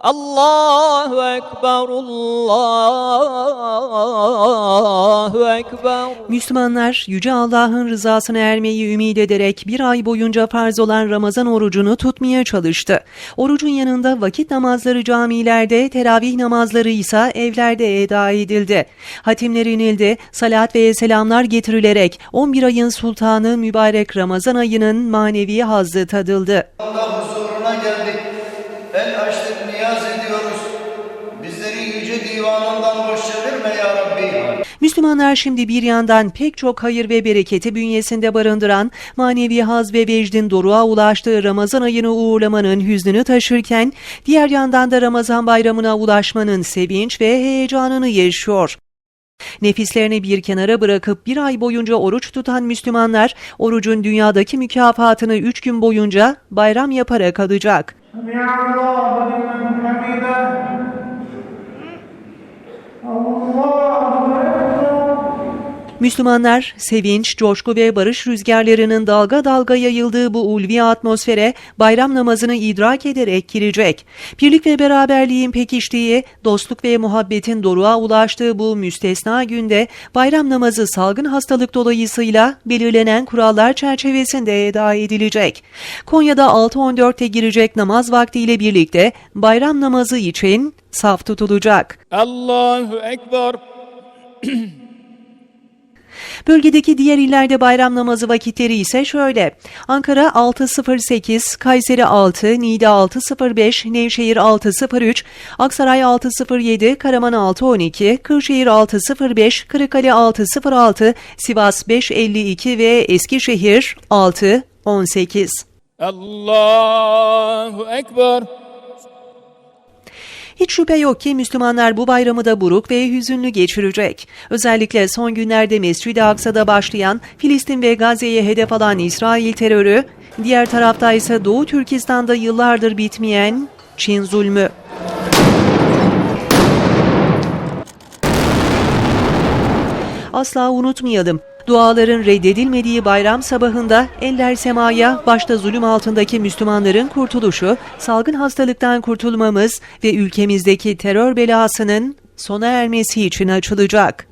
Allahu Ekber, Allahu Ekber. Müslümanlar Yüce Allah'ın rızasına ermeyi ümit ederek bir ay boyunca farz olan Ramazan orucunu tutmaya çalıştı. Orucun yanında vakit namazları camilerde, teravih namazları ise evlerde eda edildi. Hatimler inildi, salat ve selamlar getirilerek 11 ayın sultanı mübarek Ramazan ayının manevi hazzı tadıldı. Allah huzuruna geldik. Açtık niyaz ediyoruz. Bizleri yüce divanından boş çevirme ya Rabbi. Müslümanlar şimdi bir yandan pek çok hayır ve bereketi bünyesinde barındıran manevi haz ve vecdin doruğa ulaştığı Ramazan ayını uğurlamanın hüznünü taşırken diğer yandan da Ramazan bayramına ulaşmanın sevinç ve heyecanını yaşıyor. Nefislerini bir kenara bırakıp bir ay boyunca oruç tutan Müslümanlar orucun dünyadaki mükafatını üç gün boyunca bayram yaparak alacak. سمع الله لمن حمده. Müslümanlar sevinç, coşku ve barış rüzgarlarının dalga dalga yayıldığı bu ulvi atmosfere bayram namazını idrak ederek girecek. Birlik ve beraberliğin pekiştiği, dostluk ve muhabbetin doruğa ulaştığı bu müstesna günde bayram namazı salgın hastalık dolayısıyla belirlenen kurallar çerçevesinde eda edilecek. Konya'da 6.14'te girecek namaz vaktiyle birlikte bayram namazı için saf tutulacak. Allahu Ekber. Bölgedeki diğer illerde bayram namazı vakitleri ise şöyle. Ankara 6.08, Kayseri 6, Niğde 6.05, Nevşehir 6.03, Aksaray 6.07, Karaman 6.12, Kırşehir 6.05, Kırıkkale 6.06, Sivas 5.52 ve Eskişehir 6.18. Allahu Ekber. Hiç şüphe yok ki Müslümanlar bu bayramı da buruk ve hüzünlü geçirecek. Özellikle son günlerde Mescid-i Aksa'da başlayan Filistin ve Gazze'ye hedef alan İsrail terörü, diğer tarafta ise Doğu Türkistan'da yıllardır bitmeyen Çin zulmü. Asla unutmayalım. Duaların reddedilmediği bayram sabahında eller semaya başta zulüm altındaki Müslümanların kurtuluşu, salgın hastalıktan kurtulmamız ve ülkemizdeki terör belasının sona ermesi için açılacak.